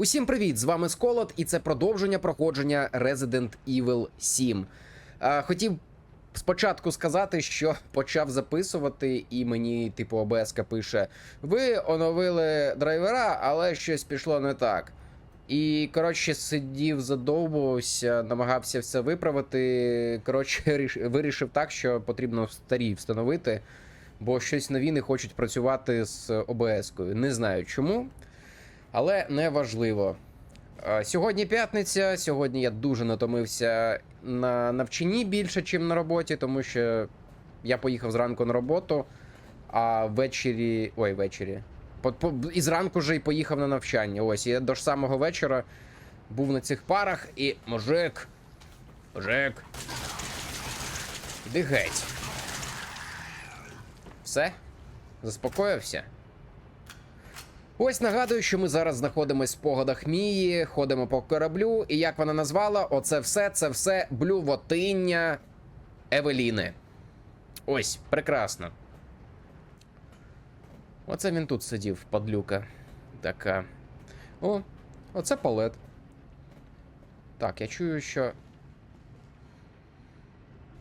Усім привіт! З вами Сколот, і це продовження проходження Resident Evil 7. А, хотів спочатку сказати, що почав записувати, і мені, типу, ОБС пише: Ви оновили драйвера, але щось пішло не так. І, коротше, сидів, задовбувався, намагався все виправити. Коротше, вирішив так, що потрібно старі встановити, бо щось нові не хочуть працювати з ОБС-кою. Не знаю чому. Але не важливо. Сьогодні п'ятниця. Сьогодні я дуже натомився на навчанні більше, ніж на роботі, тому що я поїхав зранку на роботу, а ввечері. Ой, ввечері. І зранку вже й поїхав на навчання. Ось, я до ж самого вечора був на цих парах і. Мужик. Мужик. Іди геть. Все? Заспокоївся? Ось нагадую, що ми зараз знаходимося в погодах Мії, ходимо по кораблю, і як вона назвала, оце все, це все блювотиння Евеліни. Ось, прекрасно. Оце він тут сидів, падлюка. Така. О, оце палет. Так, я чую, що.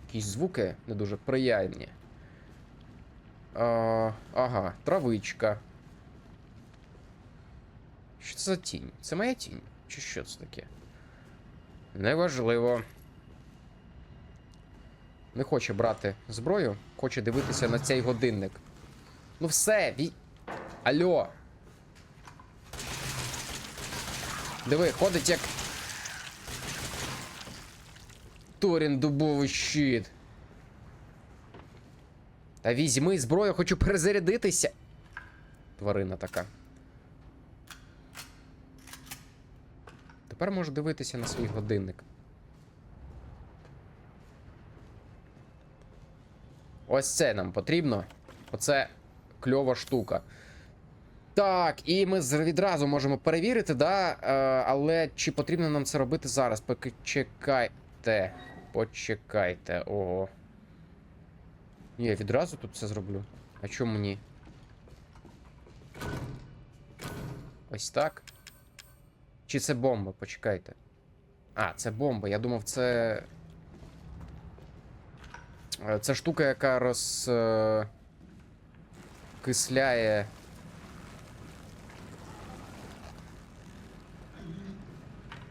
Якісь звуки не дуже приємні. А, ага, травичка. Що це за тінь? Це моя тінь? Чи що це таке? Неважливо. Не хоче брати зброю, хоче дивитися на цей годинник. Ну все, ві... Алло. Диви, ходить як. Торін дубовий щит. Та візьми зброю, хочу перезарядитися. Тварина така. Тепер можу дивитися на свій годинник. Ось це нам потрібно. Оце кльова штука. Так, і ми відразу можемо перевірити, да? Е, але чи потрібно нам це робити зараз? Поки чекайте. Почекайте. Ого. Ні, я відразу тут це зроблю. А чому ні? Ось так. Чи це бомба? Почекайте. А, це бомба. Я думав, це. Е, Це штука, яка роз. е, Кисляє.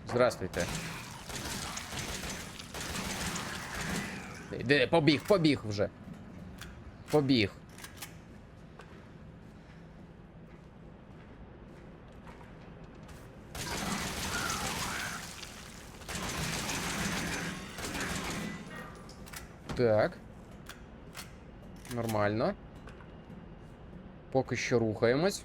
Здравствуйте. Де, побіг, побіг вже. Побіг. Так. Нормально. Поки що рухаємось.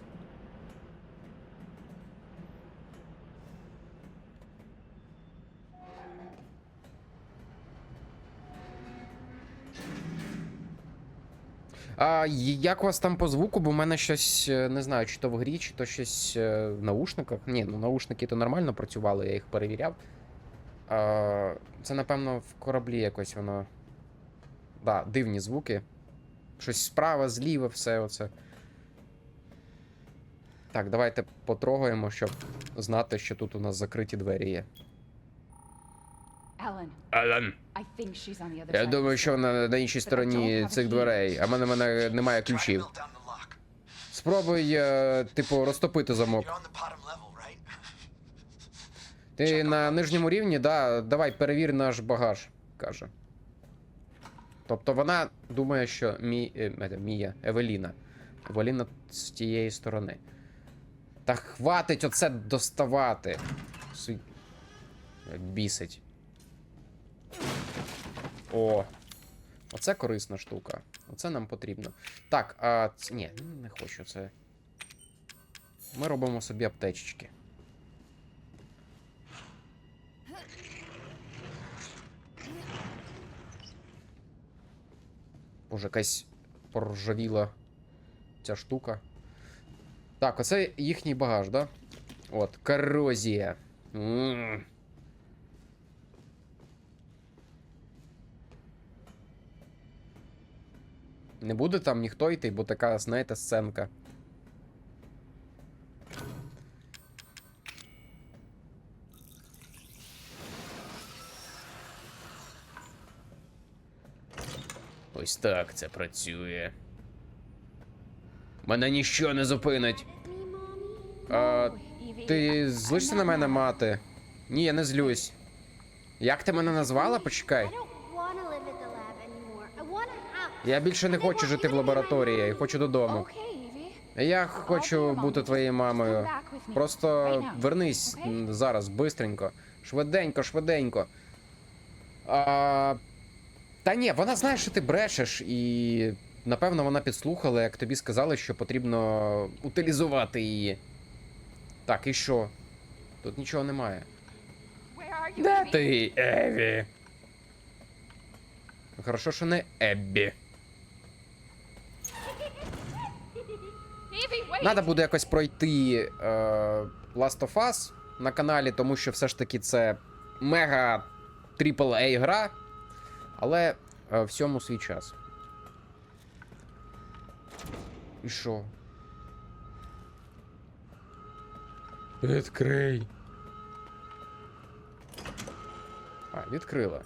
А як у вас там по звуку? Бо в мене щось е, не знаю, чи то в грі, чи то щось е, в наушниках. Ні, ну наушники то нормально працювали, я їх перевіряв. А, це, напевно, в кораблі якось воно. Да, дивні звуки. Щось справа, зліва, все оце. Так, давайте потрогаємо, щоб знати, що тут у нас закриті двері є. Алан. Я думаю, що вона на іншій стороні цих дверей, а в мене, в мене немає ключів. Спробуй, е, типу, розтопити замок. Ти на нижньому рівні, да, давай перевір наш багаж, каже. Тобто вона думає, що Мі, е, Мія, Евеліна. Евеліна з тієї сторони. Та хватить оце доставати. Бісить. О. Оце корисна штука. Оце нам потрібно. Так, а. Ні, не хочу це. Ми робимо собі аптечечки. Боже, якась поржавіла ця штука. Так, оце їхній багаж, да? От, корозія. Не буде там ніхто йти, бо така, знаєте, сценка. Ось так це працює. Мене ніщо не зупинить. А, ти злишся на мене, мати? Ні, я не злюсь. Як ти мене назвала? Почекай. Я більше не хочу жити в лабораторії, я хочу додому. Я хочу бути твоєю мамою. Просто вернись зараз, бистренько. Швиденько, швиденько. А, та ні, вона знає, що ти брешеш, і напевно вона підслухала, як тобі сказали, що потрібно утилізувати її. Так, і що? Тут нічого немає. Де ти, Еві? Хорошо, що не Еббі. Надо буде якось пройти е, Last of Us на каналі, тому що все ж таки це мега AAA гра, але е, всьому свій час. І що? Відкрий. А, відкрила.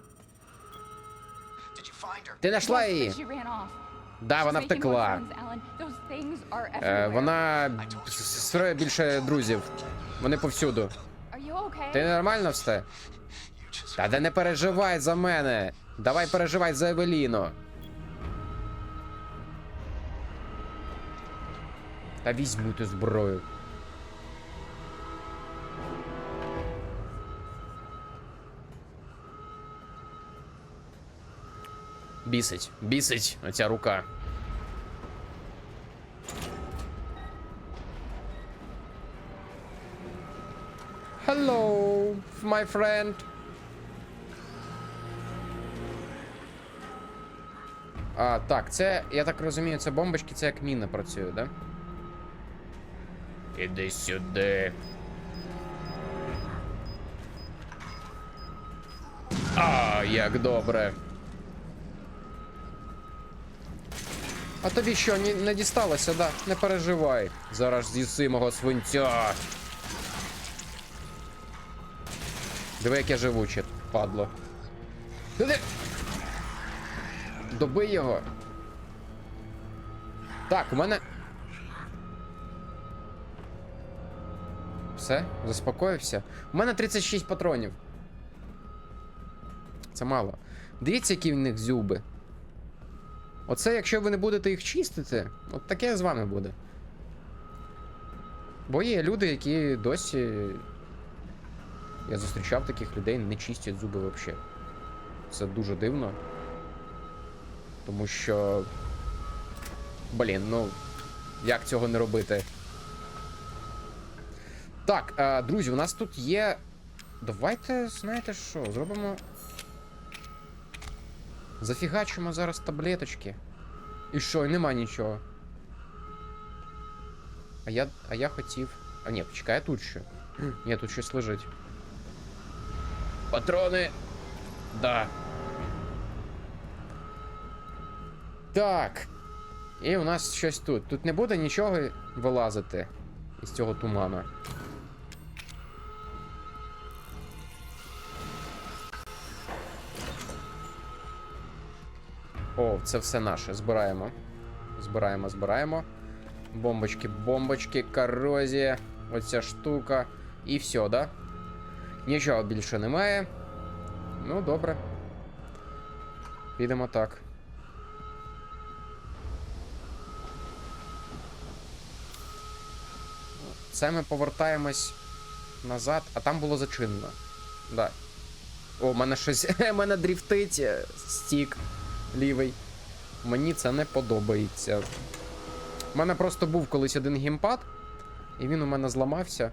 Ти знайшла її? Да, вона втекла. Е, вона строє більше друзів. Вони повсюду. Ти нормально все? Та де не переживай за мене. Давай переживай за Евеліно. Та візьму ту зброю. Бісить, бісить оця рука. Hello, my friend. А, так, це, я так розумію, це бомбочки, це як міна працює, да? Іди сюди. А, як добре. А тобі що, ні, не дісталося, да? Не переживай. Зараз з'їси мого свинця. Диви, як я живуче, падло. Добий його. Так, у мене. Все, заспокоївся. У мене 36 патронів. Це мало. Дивіться, які в них зюби. Оце, якщо ви не будете їх чистити, от таке з вами буде. Бо є люди, які досі. Я зустрічав таких людей, не чистять зуби взагалі. Це дуже дивно. Тому що. Блін, ну. Як цього не робити? Так, е, друзі, у нас тут є. Давайте, знаєте що, зробимо. Зафігачимо зараз таблеточки. І що, і нема нічого. А я. А я хотів. А ні, почекай, тут ще. Ні, тут щось лежить. Патрони. Да. Так. І у нас щось тут. Тут не буде нічого вилазити із цього тумана. О, це все наше. Збираємо. Збираємо, збираємо. Бомбочки, бомбочки, корозія. Оця штука. І все, да? Нічого більше немає. Ну, добре. Підемо так. Це ми повертаємось назад, а там було зачинено. Да. О, мене щось. мене дріфтить е, стік лівий. Мені це не подобається. У мене просто був колись один геймпад, і він у мене зламався.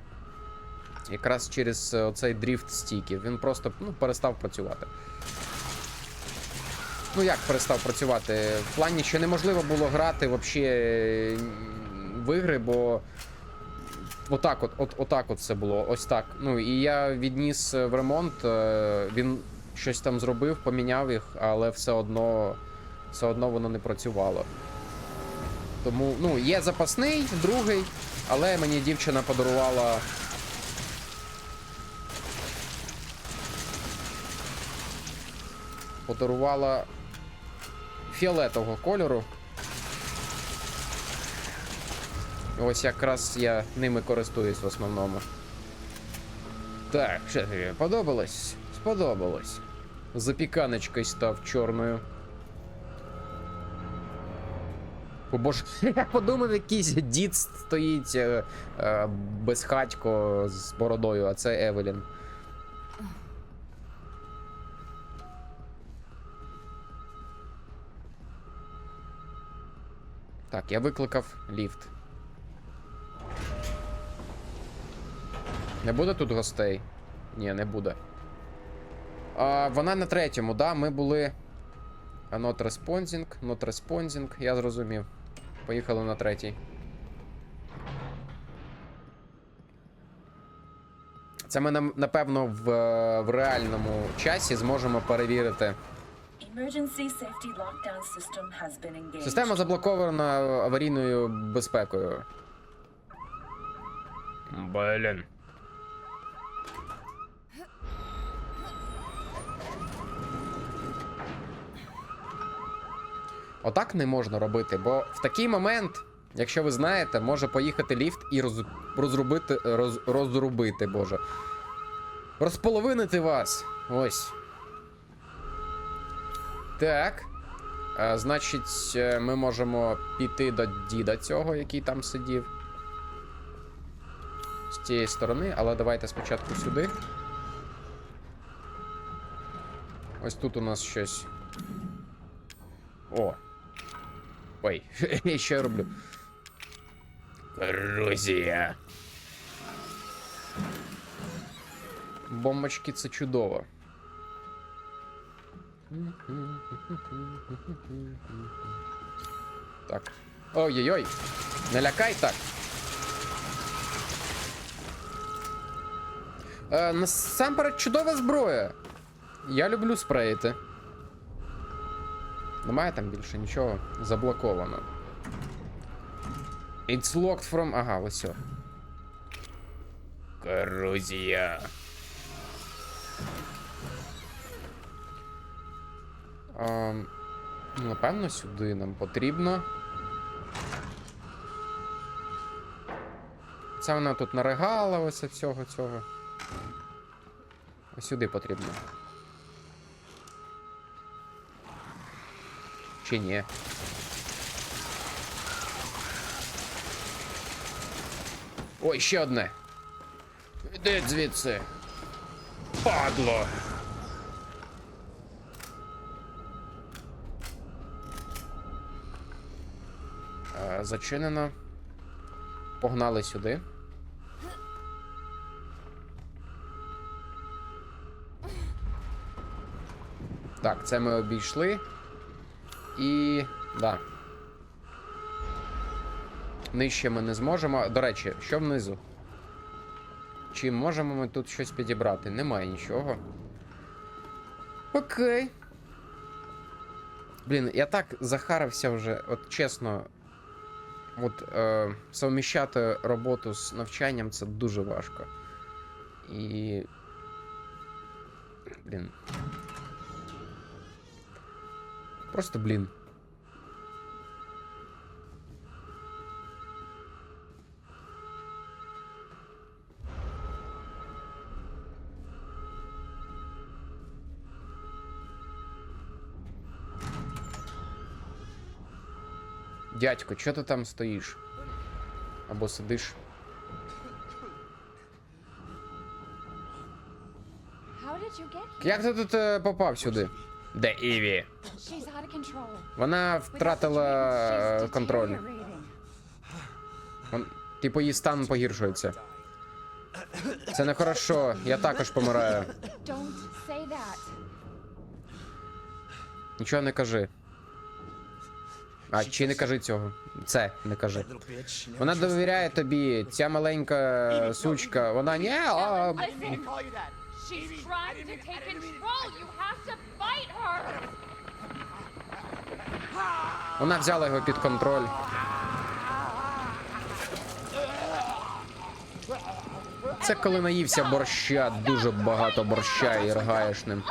Якраз через е, оцей дріфт стіків. Він просто ну, перестав працювати. Ну як перестав працювати? В плані, що неможливо було грати взагалі в ігри, бо отак от, от, отак от це було. Ось так. Ну і я відніс в ремонт, е, він щось там зробив, поміняв їх, але все одно, все одно воно не працювало. Тому, ну, є запасний, другий, але мені дівчина подарувала. Подарувала фіолетового кольору. Ось якраз я ними користуюсь в основному. Так, що тобі подобалось? Сподобалось. Запіканочкою став чорною. О боже, я подумав, якийсь дід стоїть е, е, безхатько з бородою, а це Евелін. Так, я викликав ліфт. Не буде тут гостей? Ні, не буде. А, вона на третьому, да? Ми були. А, Not responding, not responding, я зрозумів. Поїхали на третій. Це ми напевно в, в реальному часі зможемо перевірити. Система заблокована аварійною безпекою. Блін. Отак не можна робити, бо в такий момент, якщо ви знаєте, може поїхати ліфт і роз, розрубити, роз, розрубити, боже. Розполовинити вас. Ось. Так. А, значить, е, ми можемо піти до діда цього, який там сидів. З цієї сторони, але давайте спочатку сюди. Ось тут у нас щось. О. Ой, що я роблю? Корозія. Бомбочки це чудово. Так. Ой-ой-ой. Не лякай так. Е, насамперед чудова зброя. Я люблю спреїти. Немає там більше нічого. Заблоковано. It's locked from. Ага, ось. А, ну, напевно, сюди нам потрібно. Це вона тут наригала ось всього цього. Ось сюди потрібно. Чи ні? Ой, ще одне. Іди звідси. Падло. Е, Зачинено. Погнали сюди. Так, це ми обійшли. І. Да. Нижче ми не зможемо. До речі, що внизу? Чи можемо ми тут щось підібрати? Немає нічого. Окей. Блін, я так захарився вже, от чесно. От е, совміщати роботу з навчанням це дуже важко. І. Блін. Просто блін. Дядько, чого ти там стоїш? Або сидиш? How did you get here? Як ти тут е, попав сюди? Де Іві? She's out of control. Вона втратила е, контроль. Вон, типу, її стан погіршується. Це не хорошо, я також помираю. Don't say that. Нічого не кажи. А, чи не кажи цього. Це не кажи. Вона довіряє тобі, ця маленька сучка. Вона ні. А... Вона взяла його під контроль. Це коли наївся борща, дуже багато борща і ригаєш ним.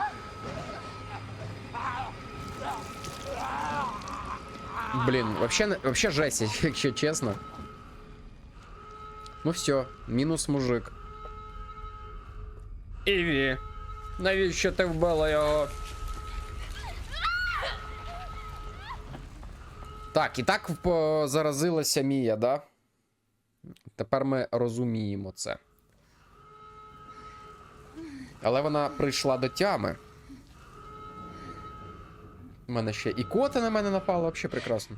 Блін, вообще, вообще жесть, якщо чесно. Ну все, мінус мужик. Іві, навіщо ти вбила його? Так, і так заразилася Мія, да? Тепер ми розуміємо це. Але вона прийшла до тями. У мене ще і кота на мене напала, взагалі прекрасно.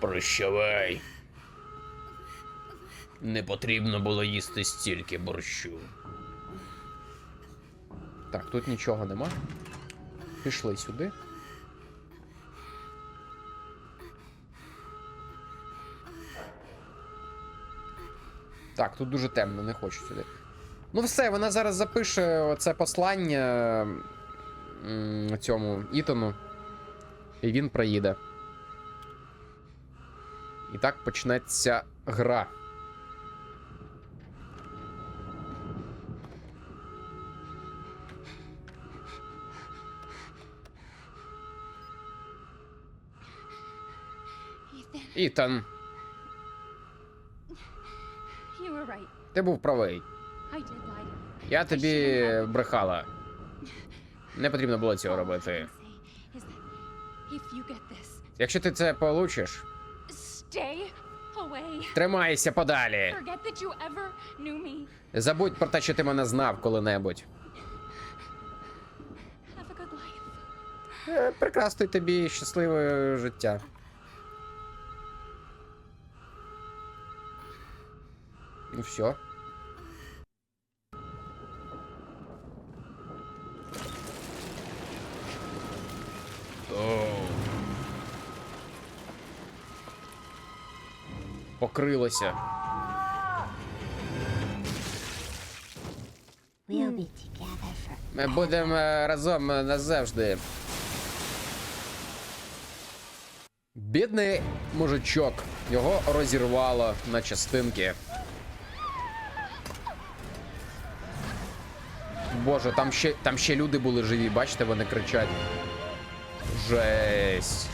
Прощавай. Не потрібно було їсти стільки борщу. Так, тут нічого нема. Пішли сюди. Так, тут дуже темно, не хочу сюди. Ну, все, вона зараз запише оце послання цьому Ітану. І він проїде. І так почнеться гра. Ітан, ти був правий. Я тобі брехала. Не потрібно було цього робити. Якщо ти це получиш, тримайся подалі. Забудь про те, що ти мене знав коли-небудь. Е, Прекрасне тобі щасливе життя. Ну все. Покрилося. Ми будемо е, разом е, назавжди. Бідний мужичок. Його розірвало на частинки. Боже, там ще, там ще люди були живі, бачите, вони кричать. Жесть.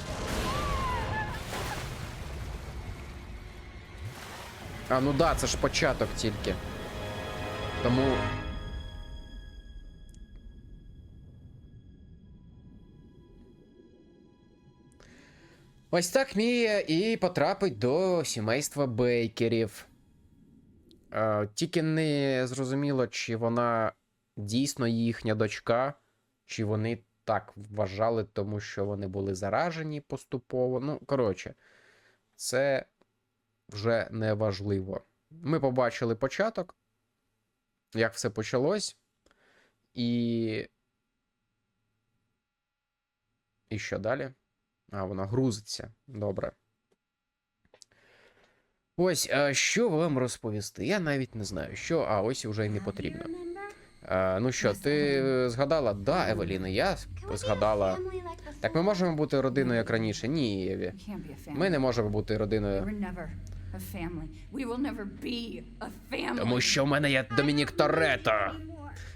А, ну да, це ж початок тільки. Тому. Ось так Мія і потрапить до сімейства Бейкерів. Е, тільки не зрозуміло, чи вона дійсно їхня дочка, чи вони так вважали, тому що вони були заражені поступово. Ну, коротше, це вже не важливо. Ми побачили початок, як все почалось, і. І що далі? А, вона грузиться. Добре. Ось, що вам розповісти? Я навіть не знаю, що, а ось уже й не потрібно. А, ну що, ти е, згадала? Да, Евеліна, я згадала. Так ми можемо бути родиною як раніше? Ні, Еві. Ми не можемо бути родиною. Тому що в мене є Домінік Торетто.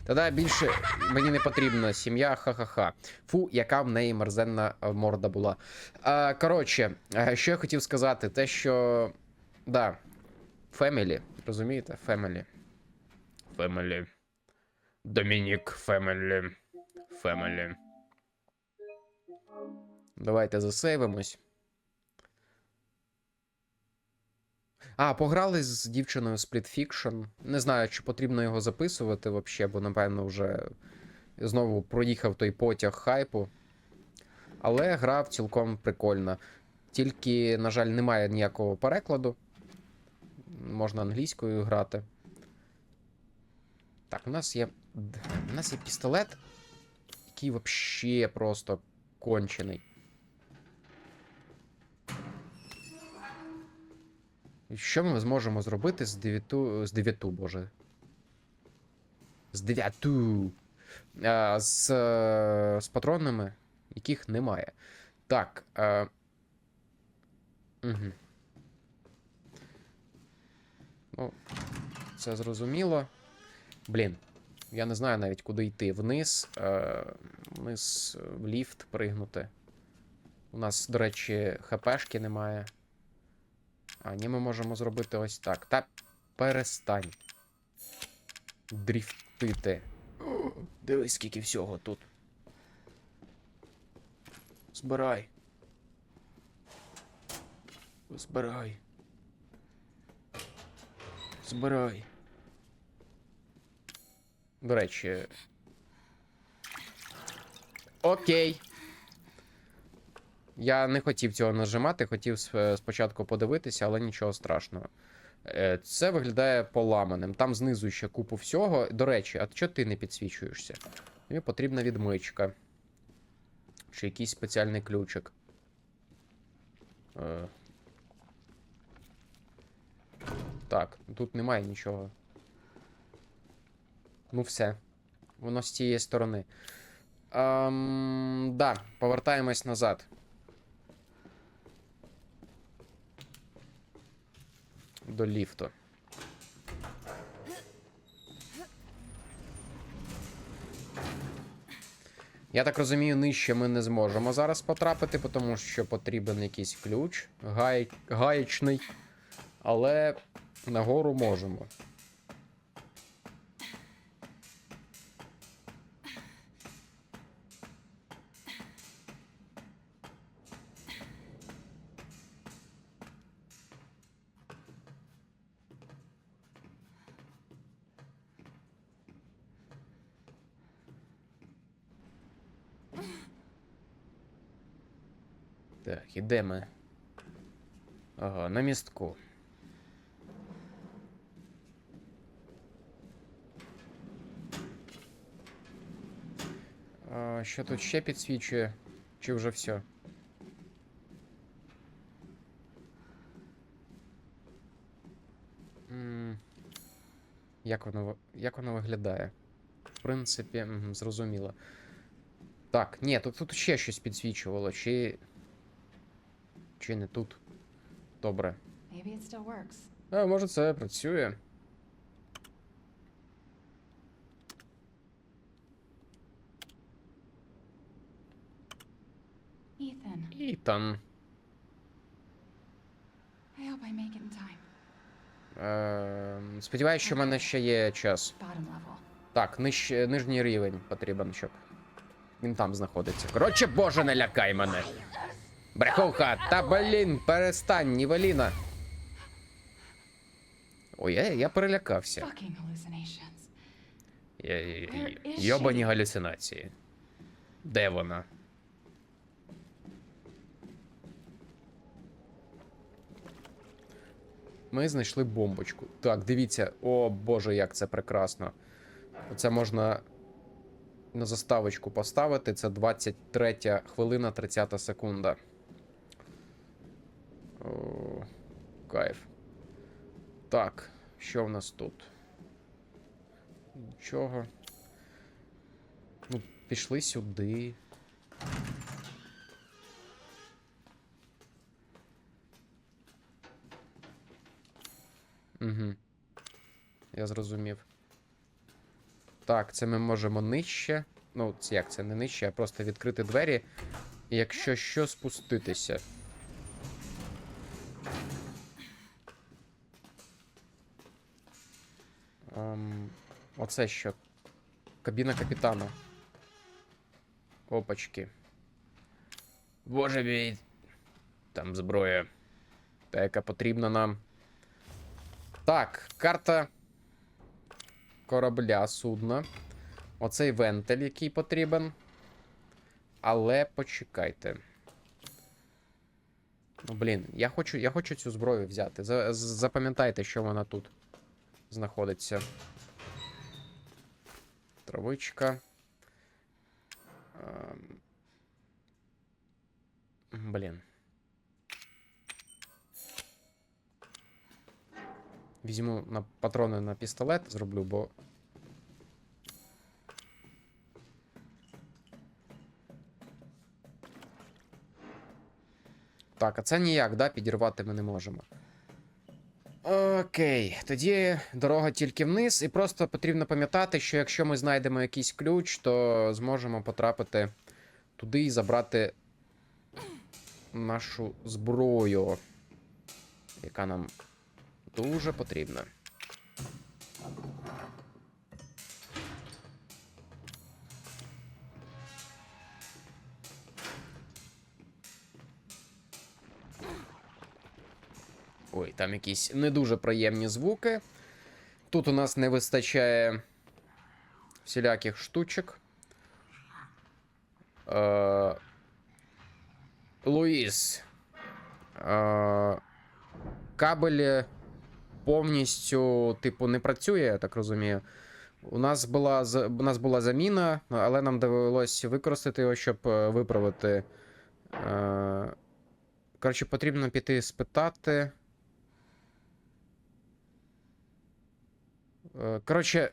Тоді більше мені не потрібна сім'я, ха-ха-ха. Фу, яка в неї мерзенна е, морда була. А, коротше, е, що я хотів сказати, те, що. Да, Фемілі, розумієте? Фемілі. Фемілі. Домінік Фемілі. Фемілі. Давайте засейвимось. А, пограли з дівчиною Split Fiction. Не знаю, чи потрібно його записувати взагалі, бо, напевно, вже знову проїхав той потяг хайпу. Але гра цілком прикольна. Тільки, на жаль, немає ніякого перекладу. Можна англійською грати. Так, у нас є. У нас є пістолет, який взагалі просто кончений. І Що ми зможемо зробити з дев'яту. з дев'яту, боже. З дев'яту. А, з, з патронами, яких немає. Так. А... Угу. Ну, це зрозуміло. Блін. Я не знаю навіть, куди йти. Вниз. Е, вниз в ліфт пригнути. У нас, до речі, ХПшки немає. А, ні, ми можемо зробити ось так. Та перестань. Дріфтити. Дивись, скільки всього тут. Збирай. Збирай. Збирай. До речі. Окей. Я не хотів цього нажимати, хотів спочатку подивитися, але нічого страшного. Е, Це виглядає поламаним. Там знизу ще купу всього. До речі, а чого ти не підсвічуєшся? Тобі потрібна відмичка. Чи якийсь спеціальний ключик. Е. Так, тут немає нічого. Ну, все. Воно з цієї сторони. Ем, да, повертаємось назад. До ліфту. Я так розумію, нижче ми не зможемо зараз потрапити, тому що потрібен якийсь ключ гай... гаєчний. Але нагору можемо. Де ми? Ага, на містку. А, що тут ще підсвічує? Чи вже все? Як воно, як воно виглядає? В принципі, зрозуміло. Так, ні, тут, тут ще щось підсвічувало, чи. Чи не тут? Добре. А, може це працює. Ітан. I hope I make it in time. Е, сподіваюсь, що в мене ще є час. Так, ниж, нижній рівень потрібен, щоб. Він там знаходиться. Коротше, боже, не лякай мене. Брехуха, та блін, перестань, Нівеліна. Ой, я, я перелякався. Fucking. Я- я- я- Йобані галюцинації. Де вона? Ми знайшли бомбочку. Так, дивіться, о боже, як це прекрасно. Це можна на заставочку поставити. Це 23 хвилина 30 секунда. О, кайф. Так, що в нас тут? Нічого. Ну, пішли сюди. Угу. Я зрозумів. Так, це ми можемо нижче. Ну, як це не нижче, а просто відкрити двері. І якщо що, спуститися. Ем, оце що? Кабіна капітана. Опачки. Боже мій. Там зброя. Та, яка потрібна нам. Так, карта корабля, судна. Оцей вентиль, який потрібен. Але почекайте. Ну, блін, я хочу, я хочу цю зброю взяти. За- Запам'ятайте, що вона тут знаходиться. Травичка. Ем. Блін. Візьму на патрони на пістолет, зроблю, бо. Так, а це ніяк, да? Підірвати ми не можемо. Окей, тоді дорога тільки вниз, і просто потрібно пам'ятати, що якщо ми знайдемо якийсь ключ, то зможемо потрапити туди і забрати нашу зброю, яка нам дуже потрібна. Ой, там якісь не дуже приємні звуки. Тут у нас не вистачає всіляких штучок. Е... Луїс. Е... Кабель повністю, типу, не працює, я так розумію. У нас була, у нас була заміна, але нам довелось використати його, щоб е, виправити. Е... Коротше, потрібно піти спитати. Коротше,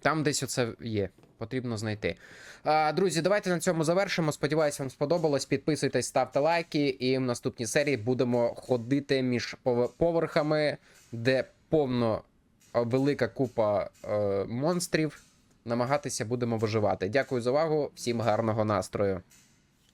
там десь оце є. Потрібно знайти. А, друзі, давайте на цьому завершимо. Сподіваюсь, вам сподобалось. Підписуйтесь, ставте лайки, і в наступній серії будемо ходити між поверхами, де повно е, велика купа е, монстрів. Намагатися будемо виживати. Дякую за увагу, всім гарного настрою.